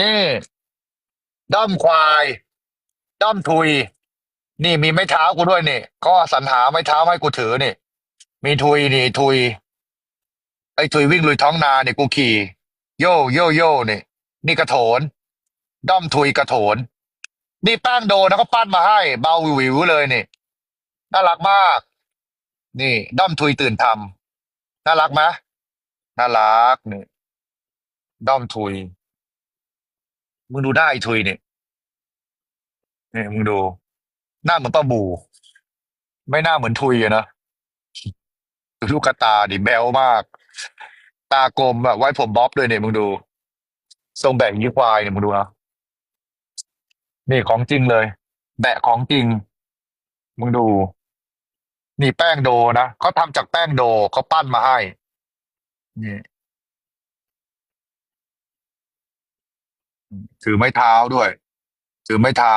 นี่ ด้อมควาย ด้อมทุย นี่มีไม้เท้ากูด้วยนี่ก็สรรหาไม้เท้ามาให้กูถือนี่ มีทุยนี่ ทุย ไอ้ทุยวิ่งลุยท้องนาเนี่ยกูขี่ โยโยโย่นี่ นี่กระโถน ด้อมทุยกระโถน นี่แป้งโดนะเขาปั้นมาให้ เบาวิวเลยนี่ น่ารักมาก นี่ ด้อมทุยตื่นทำน่ารักไหมน่ารักนี่ด้อมทุย มึงดูได้าไอ้ทุยเนี่ยนี่มึงดู หน้าเหมือนป้าบู ไม่น่าเหมือนทุยอะนะดูลูกกระตาดิแบวมาก ตากลมอะไว้ผมบ๊อบด้วยเนี่ยมึงดูทรงแบกยี่ควายเนี่ยมึงดูนะนี่ของจริงเลย แบะของจริง มึงดู นี่แป้งโดนะเขาทำจากแป้งโดเขาปั้นมาให้นี่ ถือไม้เท้าด้วย ถือไม้เท้า